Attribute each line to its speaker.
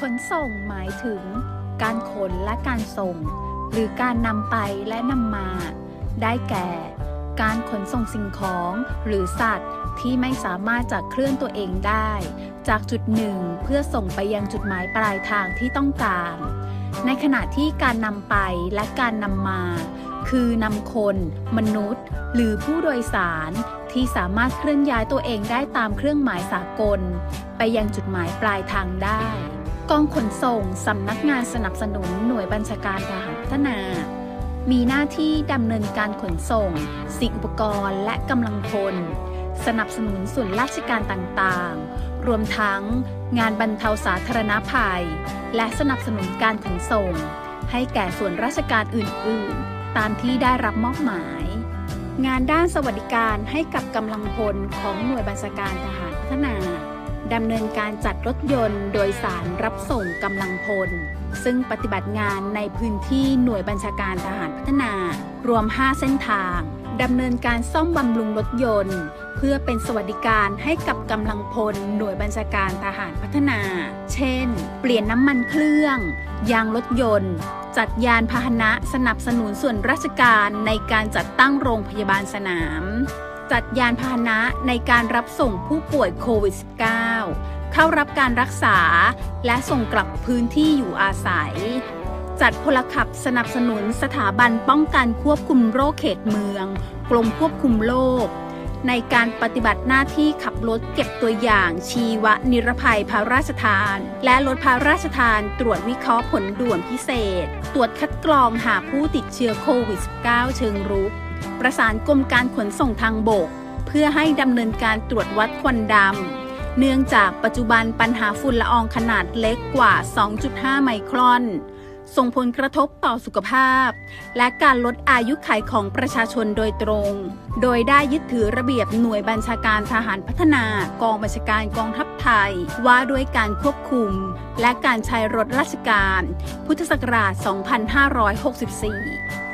Speaker 1: ขนส่งหมายถึง การขนและการส่ง หรือการนำไปและนำมา ได้แก่ การขนส่งสิ่งของหรือสัตว์ที่ไม่สามารถจะเคลื่อนตัวเองได้ จากจุดหนึ่งเพื่อส่งไปยังจุดหมายปลายทางที่ต้องการ ในขณะที่การนำไปและการนำมา คือนำคน มนุษย์ หรือผู้โดยสารที่สามารถเคลื่อนย้ายตัวเองได้ตามเครื่องหมายสากล ไปยังจุดหมายปลายทางได้ กองขนส่งสำนักงานสนับสนุนหน่วยบัญชาการทหารพัฒนา มีหน้าที่ดำเนินการขนส่ง สิ่งอุปกรณ์และกำลังพล สนับสนุนส่วนราชการต่างๆ รวมทั้งงานบรรเทาสาธารณภัย และสนับสนุนการขนส่ง ให้แก่ส่วนราชการอื่นๆ ตามที่ได้รับมอบหมาย งานด้านสวัสดิการให้กับกำลังพลของหน่วยบัญชาการทหารพัฒนา ดำเนินการจัดรถยนต์โดยสารรับส่งกำลังพล ซึ่งปฏิบัติงานในพื้นที่หน่วยบัญชาการทหารพัฒนา รวม 5 เส้นทางดำเนินการซ่อมบำรุงรถยนต์ เพื่อเป็นสวัสดิการให้กับกำลังพลหน่วยบัญชาการทหารพัฒนา เช่น เปลี่ยนน้ำมันเครื่อง ยางรถยนต์ จัดยานพาหนะสนับสนุนส่วนราชการในการจัดตั้งโรงพยาบาลสนาม จัดยานพาหนะในการรับส่งผู้ป่วยโควิด -19 เข้ารับการรักษา และส่งกลับพื้นที่อยู่อาศัย จัดพลขับสนับสนุนสถาบันป้องกันควบคุมโรคเขตเมือง กรมควบคุมโรคในการปฏิบัติหน้าที่ขับรถเก็บตัวอย่างชีวนิรภัยพระราชทาน และรถพระราชทานตรวจวิเคราะห์ผลด่วนพิเศษ ตรวจคัดกรองหาผู้ติดเชื้อโควิด -19 เชิงรุก ประสานกรมการขนส่งทางบก เพื่อให้ดำเนินการตรวจวัดควันดำ เนื่องจากปัจจุบันปัญหาฝุ่นละอองขนาดเล็กกว่า 2.5 ไมครอน ส่งผลกระทบต่อสุขภาพ และการลดอายุขัยของประชาชนโดยตรง โดยได้ยึดถือระเบียบหน่วยบัญชาการทหารพัฒนากองบัญชาการกองทัพไทย ว่าด้วยการควบคุม และการใช้รถราชการ พุทธศักราช 2564